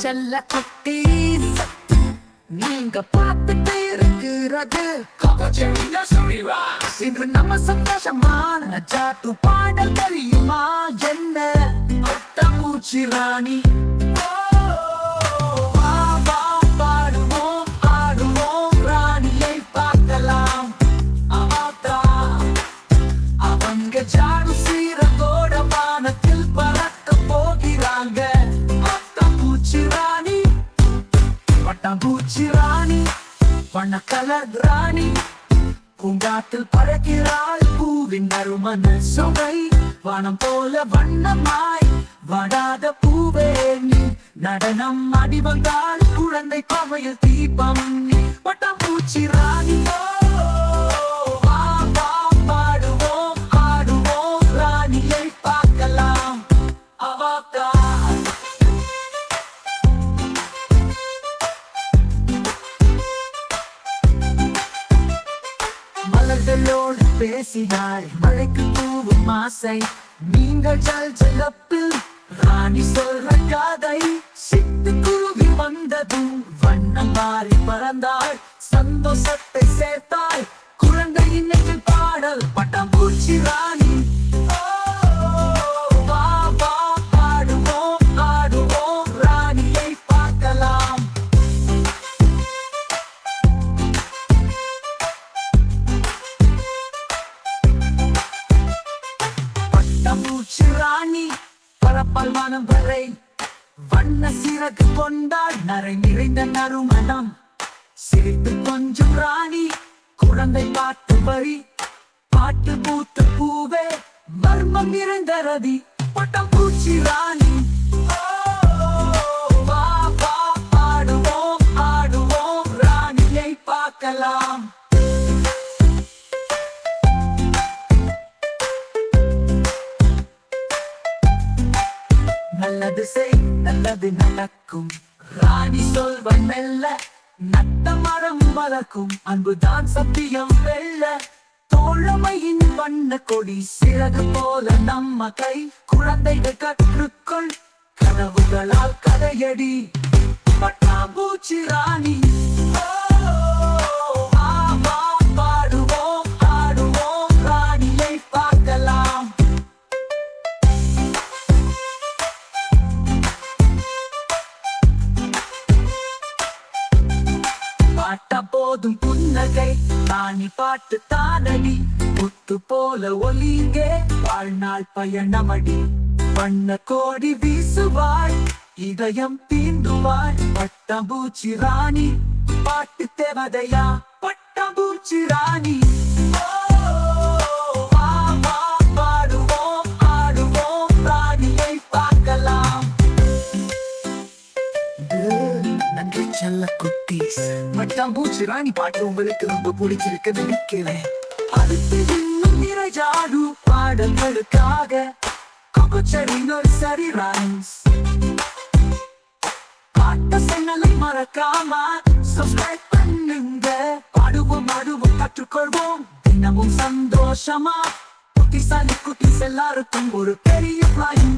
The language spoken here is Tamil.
செல்ல குட்டி நீங்க பார்த்துட்டு இருக்கிறது. இன்று நம்ம சந்தோஷமான ஜாட்டு பாடல் தெரியுமா? என்ன? பட்டாம்பூச்சி ராணி. வண்ண கலர் ராணி. பூங்காத்தில் பறக்கிறாள் பூவின் நறுமண சுவை வானம் போல வண்ணமாய் வாடாத பூவே நீ. நடனம் அடிவந்தால் குழந்தை கோவையில் தீபம் நீ பட்டாம்பூச்சி ராணியோ பேசினாள். மழைக்கு தூவும் ஆசை. நீங்கள் ஜல் ஜலப்பில் ராணி சொல்ற காதை சித்து குருவி வந்ததும் வண்ணம் மாறி பறந்தாள். சந்தோஷத்தை சேர்த்தாள். குழந்தையின் நெஞ்சில் பாடல் பட்டாம்பூச்சி ராணி பரப்பல் மனம் வரை. வண்ண சிறகு கொண்டால் நரை நிறைந்த நறுமணம். சிரித்து கொஞ்சம் ராணி குழந்தை பாட்டு வரி. பாட்டு பூத்த பூவே மர்மம் நிறைந்த ரதி. பட்டம் பூச்சி ராணி. பாடுவோம், ஆடுவோம், ராணியை பார்க்கலாம். நல்லது செய் நல்லது நடக்கும். ராணி சொல்வன் மெல்ல நட்ட மரம் வளர்க்கும். அன்புதான் சத்தியம் வெல்ல. தோழமையின் வண்ண கொடி சிறகு போல நம்ம கை குழந்தைகள் கற்றுக்கொள் கனவுகளால் கதையடி. பட்டாம்பூச்சி ராணி பாட்ட போதும் புன்னகை. தானி பாட்டு தானடி. முத்து போல ஒலிங்கே. வாழ்நாள் பயணமடி. வண்ண கோடி வீசுவாய். இதயம் தீந்துவாய் பட்டாம்பூச்சி ராணி. பாட்டு தேவதையா? பட்டாம்பூச்சி ராணி. செல்ல குட்டீஸ். மட்டாம்பூச்சி ராணி பாட்டு உங்களுக்கு ரொம்ப பிடிச்சிருக்கு நினைக்கிறேன். அடுத்து நிறைஜாடு பாடல்களுக்காக கொக்கச்செடியின் சரி ரைம்ஸ் பாட்ட சேனலை மறக்காம சப்ஸ்கிரைப் பண்ணுங்க. பாடுவோம் ஆடுவோம் கற்றுக்கொள்வோம். தினமும் சந்தோஷமா. குட்டிசாலி குட்டீஸ் எல்லாருக்கும் ஒரு பெரிய flying